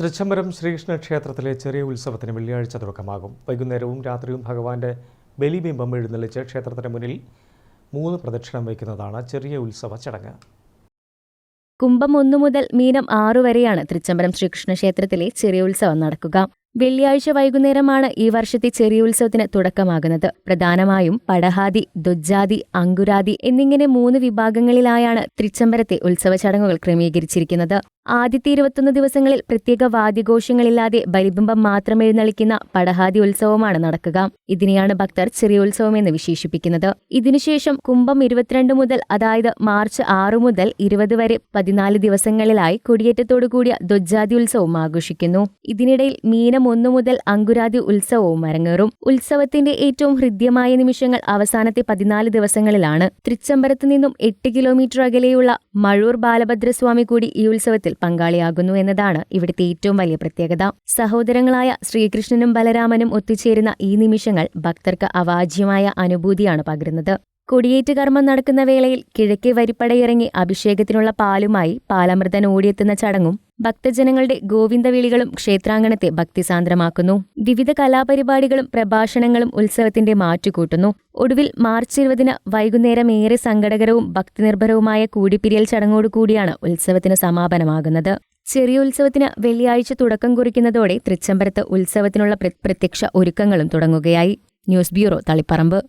തൃച്ചംബരം ശ്രീകൃഷ്ണ ക്ഷേത്രത്തിലെ ചെറിയ ഉത്സവത്തിന് വെള്ളിയാഴ്ച തുടക്കമാകും. വൈകുന്നേരവും രാത്രിയും ഭഗവാന്റെ ബലിബിംബം എഴുന്നള്ളിച്ച് ക്ഷേത്രത്തിന് മുന്നിൽ മൂന്ന് പ്രദക്ഷിണം വയ്ക്കുന്നതാണ് ചെറിയ ഉത്സവ ചടങ്ങ്. കുംഭം ഒന്നു മുതൽ മീനം ആറു വരെയാണ് തൃച്ചംബരം ശ്രീകൃഷ്ണ ക്ഷേത്രത്തിലെ ചെറിയ ഉത്സവം നടക്കുക. വെള്ളിയാഴ്ച വൈകുന്നേരമാണ് ഈ വർഷത്തെ ചെറിയ ഉത്സവത്തിന് തുടക്കമാകുന്നത്. പ്രധാനമായും പടഹാദി ദുജ്ജാതി അങ്കുരാദി എന്നിങ്ങനെ മൂന്ന് വിഭാഗങ്ങളിലായാണ് തൃച്ചംബരത്തെ ഉത്സവ ചടങ്ങുകൾ ക്രമീകരിച്ചിരിക്കുന്നത്. ആദ്യത്തെ ഇരുപത്തൊന്ന് ദിവസങ്ങളിൽ പ്രത്യേക വാദ്യഘോഷങ്ങളില്ലാതെ ബലിബിംബം മാത്രം എഴുന്നള്ളിക്കുന്ന പടഹാദി ഉത്സവമാണ് നടക്കുക. ഇതിനെയാണ് ഭക്തർ ചെറിയ ഉത്സവം എന്ന് വിശേഷിപ്പിക്കുന്നത്. ഇതിനുശേഷം കുംഭം ഇരുപത്തിരണ്ട് മുതൽ അതായത് മാർച്ച് ആറു മുതൽ ഇരുപത് വരെ പതിനാല് ദിവസങ്ങളിലായി കൊടിയേറ്റത്തോടു കൂടിയ ദ്വജാതി ഉത്സവം ആഘോഷിക്കുന്നു. ഇതിനിടയിൽ മീനം ഒന്നു മുതൽ അങ്കുരാതി ഉത്സവവും അരങ്ങേറും. ഉത്സവത്തിന്റെ ഏറ്റവും ഹൃദ്യമായ നിമിഷങ്ങൾ അവസാനത്തെ പതിനാല് ദിവസങ്ങളിലാണ്. തൃച്ചംബരത്ത് നിന്നും എട്ട് കിലോമീറ്റർ അകലെയുള്ള മഴൂർ ബാലഭദ്രസ്വാമി കൂടി ഈ ഉത്സവത്തിൽ പങ്കാളിയാകുന്നു എന്നതാണ് ഇവിടുത്തെ ഏറ്റവും വലിയ പ്രത്യേകത. സഹോദരങ്ങളായ ശ്രീകൃഷ്ണനും ബലരാമനും ഒത്തുചേരുന്ന ഈ നിമിഷങ്ങൾ ഭക്തർക്ക് അവാജ്യമായ അനുഭൂതിയാണ് പകരുന്നത്. കൊടിയേറ്റ് കർമ്മം നടക്കുന്ന വേളയിൽ കിഴക്കേ വരിപ്പടയിറങ്ങി അഭിഷേകത്തിനുള്ള പാലുമായി പാലമൃതൻ ഓടിയെത്തുന്ന ചടങ്ങും ഭക്തജനങ്ങളുടെ ഗോവിന്ദവിളികളും ക്ഷേത്രാങ്കണത്തെ ഭക്തിസാന്ദ്രമാക്കുന്നു. വിവിധ കലാപരിപാടികളും പ്രഭാഷണങ്ങളും ഉത്സവത്തിന്റെ മാറ്റുകൂട്ടുന്നു. ഒടുവിൽ മാർച്ച് ഇരുപതിന് വൈകുന്നേരം ഏറെ സങ്കടകരവും ഭക്തിനിർഭരവുമായ കൂടിപ്പിരിയൽ ചടങ്ങോടുകൂടിയാണ് ഉത്സവത്തിന് സമാപനമാകുന്നത്. ചെറിയ ഉത്സവത്തിന് വെള്ളിയാഴ്ച തുടക്കം കുറിക്കുന്നതോടെ തൃച്ചംബരത്ത് ഉത്സവത്തിനുള്ള പ്ര- പ്രത്യക്ഷ ഒരുക്കങ്ങളും തുടങ്ങുകയായി. News bureau Taliparamba.